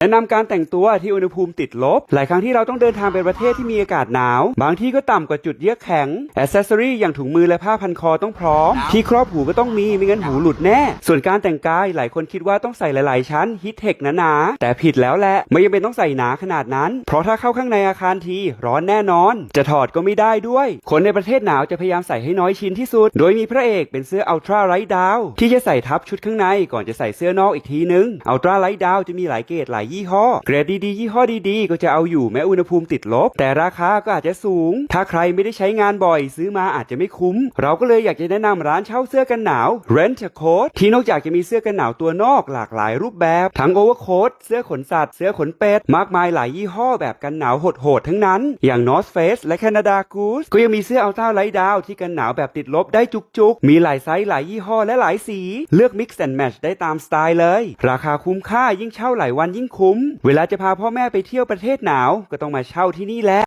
แนะนำการแต่งตัวที่อุณหภูมิติดลบ หลายครั้งที่เราต้องเดินทางไปประเทศที่มีอากาศหนาว บางที่ก็ต่ำกว่าจุดเยือกแข็งอ c เซสซอรีอย่างถุงมือและผ้าพันคอต้องพร้อม ที่ครอบหูก็ต้องมีไม่งั้นหูหลุดแน่ ส่วนการแต่งกายหลายคนคิดว่าต้องใส่หลาย ๆ ชั้นฮิตเทคหนาๆแต่ผิดแล้วแหละไม่จำเป็นต้องใส่หนาขนาดนั้น เพราะถ้าเข้าข้างในอาคารทีร้อนแน่นอน จะถอดก็ไม่ได้ด้วย คนในประเทศหนาวจะพยายามใส่ให้น้อยชิ้นที่สุด โดยมีพระเอกเป็นเสื้ออัลตร้าไ t ท์ดาวที่จะใส่ทับชุดข้างในก่อนจะใส่เสื้อนอกอีกทีนึงอัลตร้าไ t ท์ดาวจะมีหลายเกรดหลายยี่ห้อ เกรดดีๆ ยี่ห้อดีๆ ก็จะเอาอยู่แม้อุณหภูมิติดลบ แต่ราคาก็อาจจะสูง ถ้าใครไม่ได้ใช้งานบ่อย ซื้อมาอาจจะไม่คุ้ม เราก็เลยอยากจะแนะนำร้านเช่าเสื้อกันหนาว Rent a Coat ที่นอกจากจะมีเสื้อกันหนาวตัวนอกหลากหลายรูปแบบ ทั้งโอเวอร์โค้ทเสื้อขนสัตว์เสื้อขนเป็ดมากมายหลายยี่ห้อแบบกันหนาวโหดๆทั้งนั้น อย่าง North Face และ Canada Goose ก็ยังมีเสื้อเอัลต้าไลท์ดาวที่กันหนาวแบบติดลบได้จุกๆ มีหลายไซส์หลายยี่ห้อและหลายสี เลือก Mix and Match ได้ตามสไตล์เลย ราคาคุ้มค่ายิ่งเช่าหลายวันยิ่งคุ้ม เวลาจะพาพ่อแม่ไปเที่ยวประเทศหนาว ก็ต้องมาเช่าที่นี่แหละ